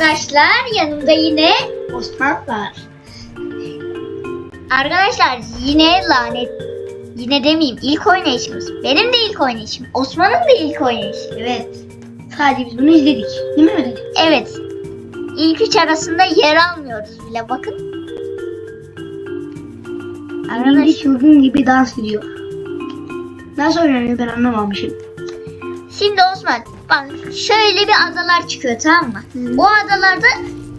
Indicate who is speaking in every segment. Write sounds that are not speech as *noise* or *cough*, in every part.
Speaker 1: arkadaşlar. Yanımda yine
Speaker 2: Osman var.
Speaker 1: arkadaşlar yine lanet yine demeyeyim ilk oynayışımız. Benim de ilk oynayışım. Osman'ın da ilk oynayışı.
Speaker 2: Evet. Sadece biz bunu izledik. Değil mi Ali?
Speaker 1: Evet. İlk üç arasında yer almıyoruz bile bakın. Arkadaş,
Speaker 2: çılgın gibi dans ediyor. Nasıl oynanıyor ben anlamamışım.
Speaker 1: şimdi Osman bak şöyle bir adalar çıkıyor tamam mı?
Speaker 2: Hı.
Speaker 1: O adalarda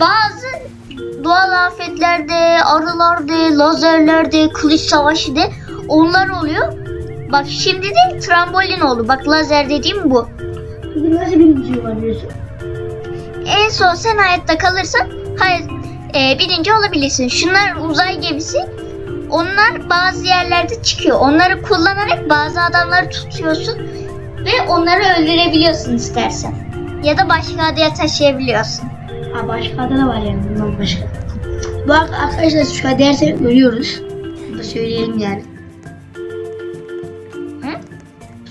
Speaker 1: bazı doğal afetlerde, arılarda, lazerlerde, kılıç savaşı de onlar oluyor. Bak şimdi de trambolin oldu. Bak lazer dediğim bu.
Speaker 2: Peki nasıl birinci olabiliyorsun?
Speaker 1: En son sen hayatta kalırsan hayır, e, birinci olabilirsin. Şunlar uzay gemisi. Onlar bazı yerlerde çıkıyor. Onları kullanarak bazı adamları tutuyorsun ve onları öldürebiliyorsun istersen. Ya da başka adaya taşıyabiliyorsun.
Speaker 2: Ha başka adı da var yani bundan başka. Arada arkadaşlar şu an ölüyoruz. Bunu da söyleyelim yani.
Speaker 1: Hı?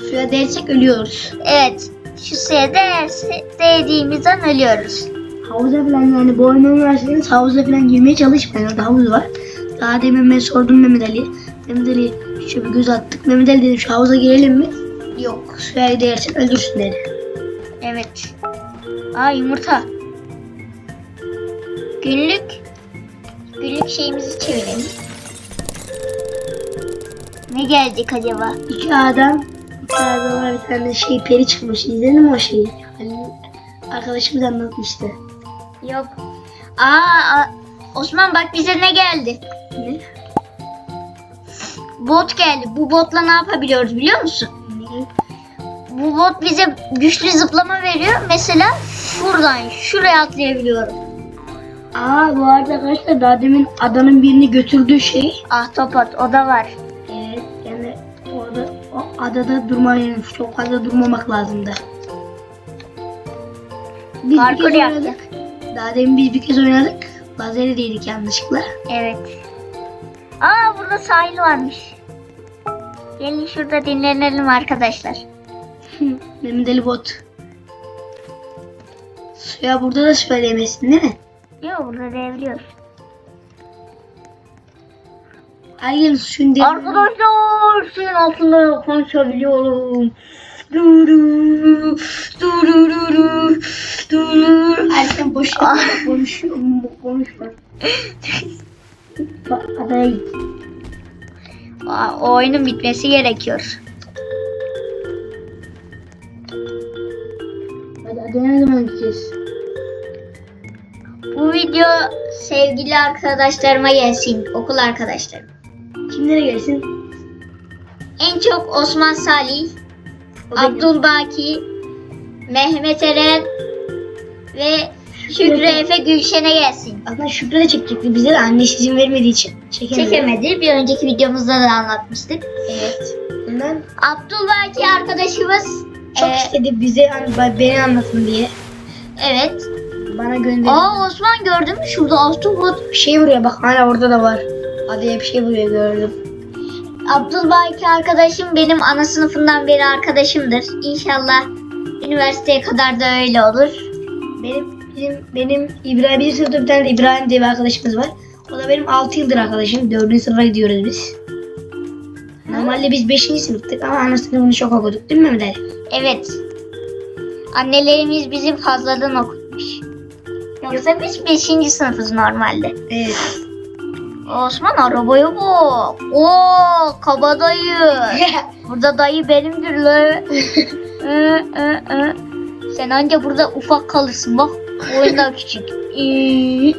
Speaker 2: Suya dersek ölüyoruz.
Speaker 1: Evet. Şu suya değerse, değdiğimiz an ölüyoruz.
Speaker 2: Havuza falan yani bu oyunu oynarsınız havuza falan girmeye çalışmayın. Orada havuz var. Daha demin ben sordum Mehmet Ali. Mehmet Ali şöyle bir göz attık. Mehmet Ali dedim şu havuza girelim mi? Yok suya değersek öldürsün dedi.
Speaker 1: Evet. Aa yumurta. Günlük günlük şeyimizi çevirelim. Ne gelecek acaba?
Speaker 2: İki adam, iki adama bir tane şey peri çıkmış. İzledin mi o şeyi? Hani arkadaşımız anlatmıştı.
Speaker 1: Yok. Aa, Osman bak bize ne geldi?
Speaker 2: Ne?
Speaker 1: Bot geldi. Bu botla ne yapabiliyoruz biliyor musun? Bu bot bize güçlü zıplama veriyor. Mesela şuradan şuraya atlayabiliyorum.
Speaker 2: Aa bu arada arkadaşlar daha demin adanın birini götürdüğü şey.
Speaker 1: Ahtapot o da var.
Speaker 2: Evet yani orada o adada durma yani çok fazla durmamak lazımdı. Biz bir
Speaker 1: Parkur
Speaker 2: kez
Speaker 1: yaptık.
Speaker 2: oynadık. Daha demin biz bir kez oynadık. Lazeri değdik yanlışlıkla.
Speaker 1: Evet. Aa burada sahil varmış. Gelin şurada dinlenelim arkadaşlar.
Speaker 2: Mehmet Ali bot. Suya burada da söylemesin değil mi?
Speaker 1: Yok burada devriyor.
Speaker 2: Ay gelin suyun dibine-
Speaker 1: Arkadaşlar suyun altında konuşabiliyorum. Duru, duru, duru, duru.
Speaker 2: Sen boş yapma, konuşuyor konuşma. *laughs* Bak adaya git.
Speaker 1: O oyunun bitmesi gerekiyor.
Speaker 2: Adaya ne zaman gideceğiz?
Speaker 1: Bu video sevgili arkadaşlarıma gelsin. Okul arkadaşlarım.
Speaker 2: Kimlere gelsin?
Speaker 1: En çok Osman Salih. Abdülbaki, Mehmet Eren ve Şükrü Efe Gülşen'e gelsin.
Speaker 2: Aslında Şükrü de çekecekti bize de annesi izin vermediği için çekemedi.
Speaker 1: Çekemedi. Bir önceki videomuzda da anlatmıştık.
Speaker 2: Evet. Bundan
Speaker 1: Abdülbaki arkadaşımız
Speaker 2: çok
Speaker 1: e,
Speaker 2: istedi bize hani beni anlatın diye.
Speaker 1: evet.
Speaker 2: Bana gönderdi.
Speaker 1: Aa Osman gördün mü? Şurada Ahtapot.
Speaker 2: Bir şey vuruyor bak hala orada da var. Adaya bir şey vuruyor gördüm.
Speaker 1: Abdülbaki arkadaşım benim ana sınıfından beri arkadaşımdır. İnşallah üniversiteye kadar da öyle olur.
Speaker 2: Benim benim, benim İbrahim bir sınıfta bir tane İbrahim diye bir arkadaşımız var. O da benim 6 yıldır arkadaşım. 4. sınıfa gidiyoruz biz. Normalde biz 5. sınıftık ama ana sınıfını çok okuduk değil mi Mehmet Ali?
Speaker 1: Evet. Annelerimiz bizi fazladan okutmuş. Yoksa biz 5. sınıfız normalde.
Speaker 2: Evet.
Speaker 1: Osman arabaya bak. Oo kabadayı. *laughs* Burada dayı benimdir. Ee, ee, ee. Sen anca burada ufak kalırsın bak. Bu oyunda küçük. *laughs* Ee, ee.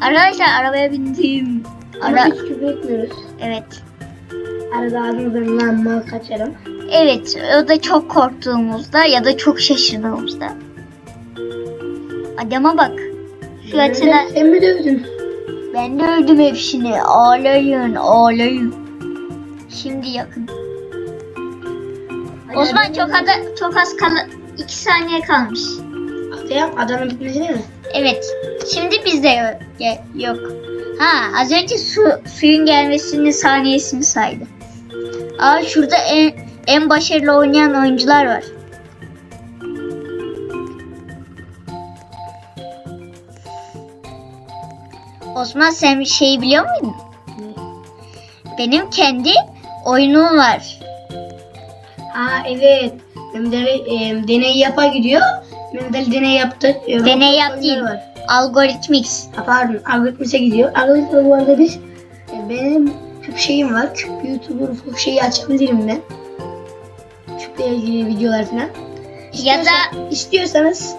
Speaker 1: Arkadaşlar arabaya bindim. Ara
Speaker 2: Hiç küfür etmiyoruz.
Speaker 1: evet.
Speaker 2: Arada ağzımızdan mal kaçarım.
Speaker 1: Evet, o da çok korktuğumuzda ya da çok şaşırdığımızda. Adama bak. Fiyatına
Speaker 2: Sen mi dövdün?
Speaker 1: ben de öldüm hepsini. Ağlayın, ağlayın. Şimdi yakın. Osman çok ada, çok az kal 2 saniye kalmış.
Speaker 2: Adaya adanın bitmesi değil mi?
Speaker 1: Evet. Şimdi bizde yok. yok. Ha az önce su, suyun gelmesinin saniyesini saydı. Aa şurada en, en başarılı oynayan oyuncular var. Osman sen bir şey biliyor muydun? Benim kendi oyunum var.
Speaker 2: Aa evet. Mehmet e, deney yapa gidiyor. Mehmet deney yaptı. Ee,
Speaker 1: deney yap değil.
Speaker 2: Var.
Speaker 1: Algoritmix.
Speaker 2: Ha, pardon algoritmise gidiyor. Algoritmada bu arada biz e, benim küp şeyim var. Küp YouTuber ufuk şeyi açabilirim ben. Küple ilgili videolar falan.
Speaker 1: Ya da
Speaker 2: İstiyorsa- istiyorsanız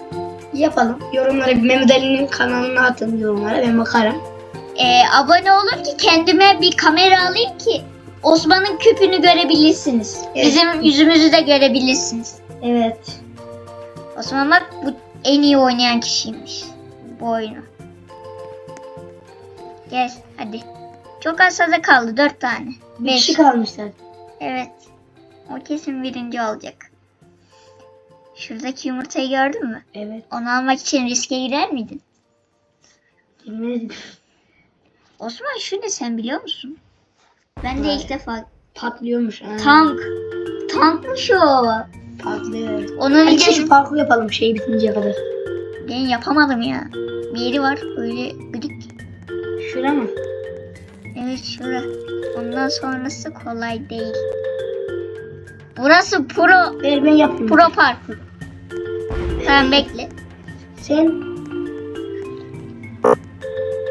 Speaker 2: yapalım. Yorumlara bir Mehmet Ali'nin kanalına atın yorumlara ben bakarım.
Speaker 1: e, abone olun ki kendime bir kamera alayım ki Osman'ın küpünü görebilirsiniz.
Speaker 2: Evet.
Speaker 1: Bizim yüzümüzü de görebilirsiniz.
Speaker 2: Evet.
Speaker 1: Osman bak bu en iyi oynayan kişiymiş bu oyunu. Gel hadi. Çok az sada kaldı dört tane.
Speaker 2: Bir
Speaker 1: Beş.
Speaker 2: kişi.
Speaker 1: Evet. O kesin birinci olacak. Şuradaki yumurtayı gördün mü?
Speaker 2: Evet.
Speaker 1: Onu almak için riske girer miydin?
Speaker 2: Bilmezdim.
Speaker 1: Osman şu ne sen biliyor musun? Ben de
Speaker 2: Hayır.
Speaker 1: ilk defa.
Speaker 2: Patlıyormuş. Ha.
Speaker 1: Tank. Tankmış o.
Speaker 2: Patlıyor.
Speaker 1: Onun
Speaker 2: Hadi şu
Speaker 1: için
Speaker 2: parkur yapalım şey bitinceye kadar.
Speaker 1: ben yapamadım ya. Bir yeri var öyle gıdık.
Speaker 2: Şura mı?
Speaker 1: Evet şura. Ondan sonrası kolay değil. Burası pro
Speaker 2: Ver ben yapayım.
Speaker 1: pro parkur. Tamam bekle.
Speaker 2: Sen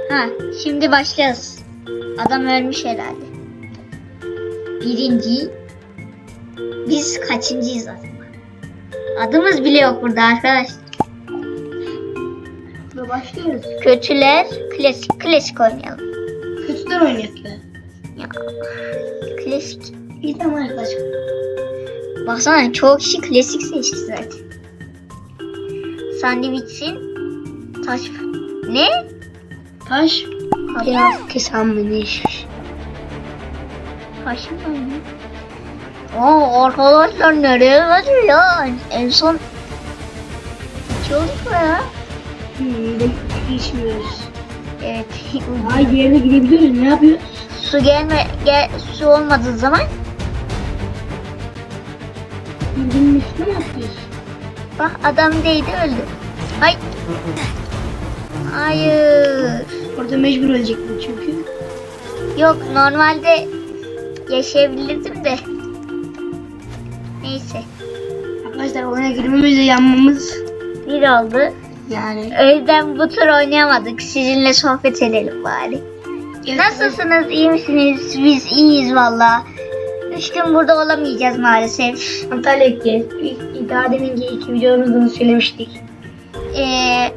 Speaker 1: Ha şimdi başlayacağız. Adam ölmüş herhalde. Birinci. Biz kaçıncıyız aslında? Adımız bile yok burada arkadaş.
Speaker 2: Başlıyoruz.
Speaker 1: Kötüler klasik klasik oynayalım.
Speaker 2: Kötüler oynayak ya.
Speaker 1: Klasik.
Speaker 2: İyi tamam arkadaşlar.
Speaker 1: Baksana çoğu kişi klasik seçti zaten. Sandviçin taş... Ne?
Speaker 2: Taş. Ne iş?
Speaker 1: Taş mı? Aa arkadaşlar nereye gidiyor? En son... Mu ya?
Speaker 2: Ben geçmiyoruz.
Speaker 1: Evet.
Speaker 2: Ay diğerine gidebiliyoruz. Ne yapıyoruz?
Speaker 1: su gelme, gel, su olmadığı zaman
Speaker 2: Bildiğin üstüne mi yapıyoruz?
Speaker 1: bak adam değdi öldü. Hay. Hayır.
Speaker 2: Orada mecbur ölecektim çünkü.
Speaker 1: Yok normalde yaşayabilirdim de. Neyse.
Speaker 2: Arkadaşlar oyuna girmemizle yanmamız
Speaker 1: Bir oldu.
Speaker 2: Yani.
Speaker 1: O yüzden bu tur oynayamadık. Sizinle sohbet edelim bari. Nasılsınız? iyi misiniz? Biz iyiyiz valla. Üç gün burada olamayacağız maalesef.
Speaker 2: Antalya'ya gideceğiz. Daha deminki iki videomuzda söylemiştik.
Speaker 1: Ee,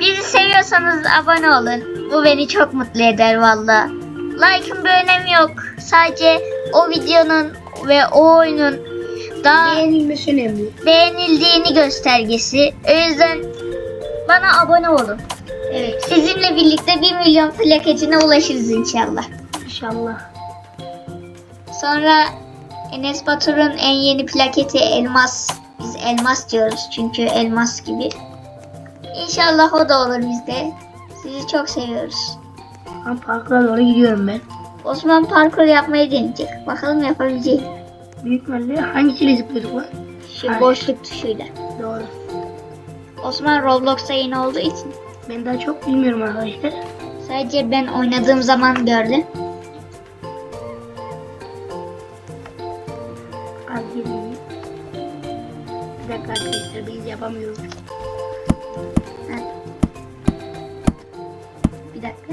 Speaker 1: bizi seviyorsanız abone olun. Bu beni çok mutlu eder valla. Like'ın bir önemi yok. Sadece o videonun ve o oyunun daha
Speaker 2: Beğenilmesi önemli.
Speaker 1: beğenildiğini göstergesi. O yüzden bana abone olun.
Speaker 2: Evet.
Speaker 1: Sizinle birlikte 1 milyon plaketine ulaşırız inşallah.
Speaker 2: İnşallah.
Speaker 1: Sonra Enes Batur'un en yeni plaketi elmas. Biz elmas diyoruz çünkü elmas gibi. İnşallah o da olur bizde. Sizi çok seviyoruz.
Speaker 2: Ben parkura doğru gidiyorum ben.
Speaker 1: Osman parkur yapmayı deneyecek. Bakalım yapabilecek.
Speaker 2: Büyük ihtimalle hangisiyle zıplıyorduk lan?
Speaker 1: Şu
Speaker 2: Aynen.
Speaker 1: boşluk tuşuyla.
Speaker 2: Doğru.
Speaker 1: Osman Roblox'a yeni olduğu için
Speaker 2: Ben daha çok bilmiyorum arkadaşlar.
Speaker 1: sadece ben oynadığım zaman gördü.
Speaker 2: Az geleyim. Bir dakika arkadaşlar biz yapamıyoruz.
Speaker 1: Bir dakika.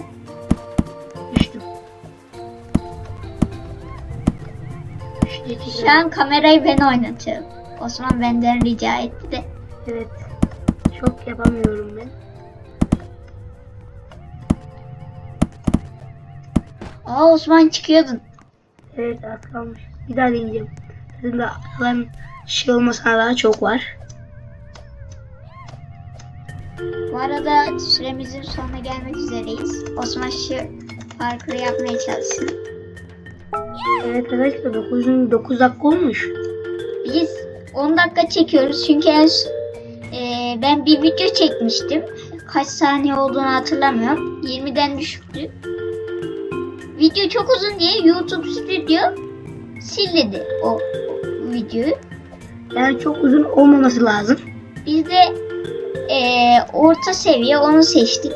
Speaker 2: Düştüm. Düştü
Speaker 1: Şu an kamerayı ben oynatıyorum. Osman benden rica etti de.
Speaker 2: Evet. Çok yapamıyorum ben.
Speaker 1: Aa Osman çıkıyordun.
Speaker 2: Evet az kalmış. Bir daha deneyeceğim. Sizin de alan şey olmasına daha çok var.
Speaker 1: Bu arada süremizin sonuna gelmek üzereyiz. Osman şu parkuru yapmaya çalışsın.
Speaker 2: Evet arkadaşlar 9, 9 dakika olmuş.
Speaker 1: Biz 10 dakika çekiyoruz çünkü en ben bir video çekmiştim. Kaç saniye olduğunu hatırlamıyorum. 20'den düşüktü. Video çok uzun diye YouTube Studio sildi o, o videoyu.
Speaker 2: Yani çok uzun olmaması lazım.
Speaker 1: Biz de ee, orta seviye onu seçtik.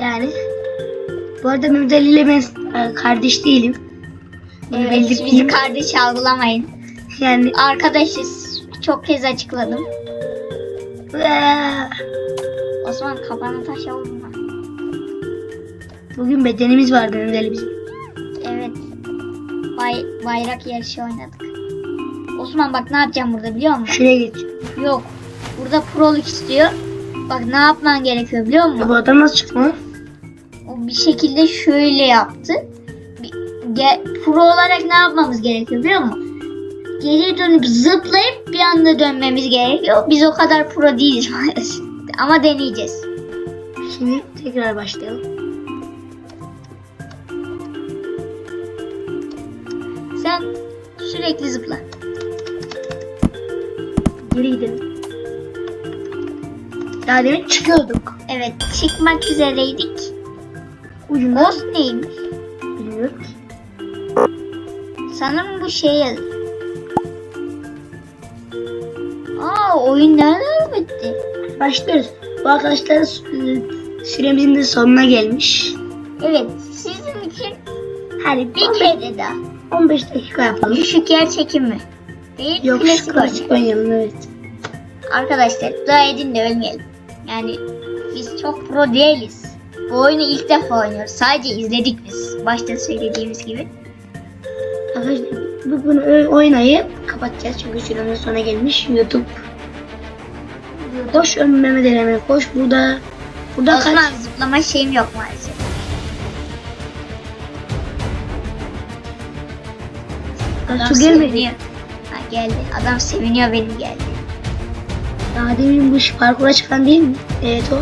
Speaker 2: Yani Bu arada Mehmet Ali ile ben e, kardeş değilim.
Speaker 1: Evet, bizi kardeş algılamayın.
Speaker 2: Yani
Speaker 1: Arkadaşız. Çok kez açıkladım. Osman kafanı taşa vurma.
Speaker 2: bugün bedenimiz vardı Ali bizim.
Speaker 1: Evet. Bay, bayrak yarışı oynadık. Osman bak ne yapacağım burada biliyor musun?
Speaker 2: Şuraya geç.
Speaker 1: Yok. Burada proluk istiyor. Bak ne yapman gerekiyor biliyor
Speaker 2: Ya
Speaker 1: musun?
Speaker 2: bu adam nasıl çıktı lan?
Speaker 1: O bir şekilde şöyle yaptı. Bir- ge- pro olarak ne yapmamız gerekiyor biliyor musun? Geriye dönüp zıplayıp bir anda dönmemiz gerekiyor. Biz o kadar pro değiliz maalesef. Ama deneyeceğiz.
Speaker 2: Şimdi tekrar başlayalım.
Speaker 1: Sen sürekli zıpla.
Speaker 2: Geri gidelim. Daha demin çıkıyorduk.
Speaker 1: Evet çıkmak üzereydik.
Speaker 2: Ucunda
Speaker 1: Ghost neymiş?
Speaker 2: bilmiyorum.
Speaker 1: Sanırım bu şey yazıyor. Oyun nereden bitti?
Speaker 2: Başlıyoruz. Bu arkadaşlar sü- süremizin de sonuna gelmiş.
Speaker 1: Evet sizin için
Speaker 2: Hadi
Speaker 1: bir
Speaker 2: bir
Speaker 1: kere daha.
Speaker 2: 15 dakika yapalım.
Speaker 1: Düşük yer çekimi. Değil
Speaker 2: Yok
Speaker 1: klasik
Speaker 2: klasik oynayalım evet.
Speaker 1: Arkadaşlar dua edin de ölmeyelim. Yani biz çok pro değiliz. Bu oyunu ilk defa oynuyoruz. Sadece izledik biz. Başta söylediğimiz gibi.
Speaker 2: Arkadaşlar bu bunu oynayıp kapatacağız çünkü süremizin sonuna gelmiş. YouTube. Koş ön Mehmet Ali hemen koş. Burada burada kaç?
Speaker 1: Osman zıplama şeyim yok maalesef. Adam
Speaker 2: su gelmedi.
Speaker 1: seviniyor. Ha geldi. Adam seviniyor benim geldi.
Speaker 2: Daha demin bu iş parkura çıkan değil mi? Evet o.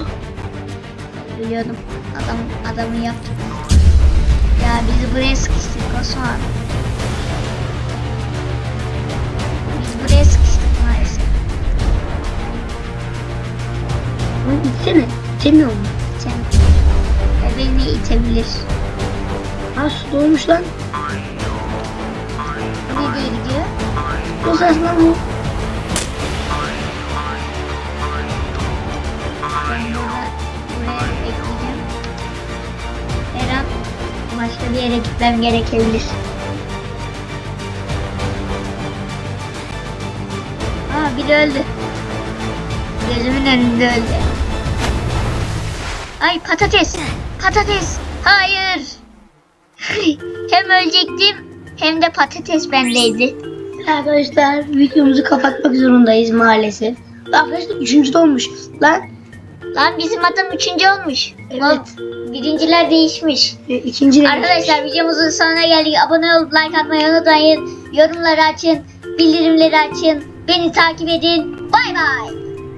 Speaker 1: Biliyordum. Adam adamı yaptı. Ya bizi buraya sıkıştık Osman.
Speaker 2: Lan gitsene. İtemiyor mu?
Speaker 1: Sen ve beni itebilir.
Speaker 2: Ha su dolmuş lan.
Speaker 1: Nereye gidiyor?
Speaker 2: Ses lan bu.
Speaker 1: Başka bir yere gitmem gerekebilir. Aa biri öldü. Gözümün önünde öldü. Ay patates. Patates. Hayır. *laughs* hem ölecektim hem de patates bendeydi.
Speaker 2: Arkadaşlar videomuzu kapatmak zorundayız maalesef. Arkadaşlar üçüncü de olmuş. Lan
Speaker 1: Lan bizim adam üçüncü olmuş.
Speaker 2: Evet.
Speaker 1: Lan Birinciler değişmiş.
Speaker 2: e, ikinci de
Speaker 1: Arkadaşlar videomuzun sonuna geldik. Abone olup like atmayı unutmayın. Yorumları açın. Bildirimleri açın. Beni takip edin. Bay bay.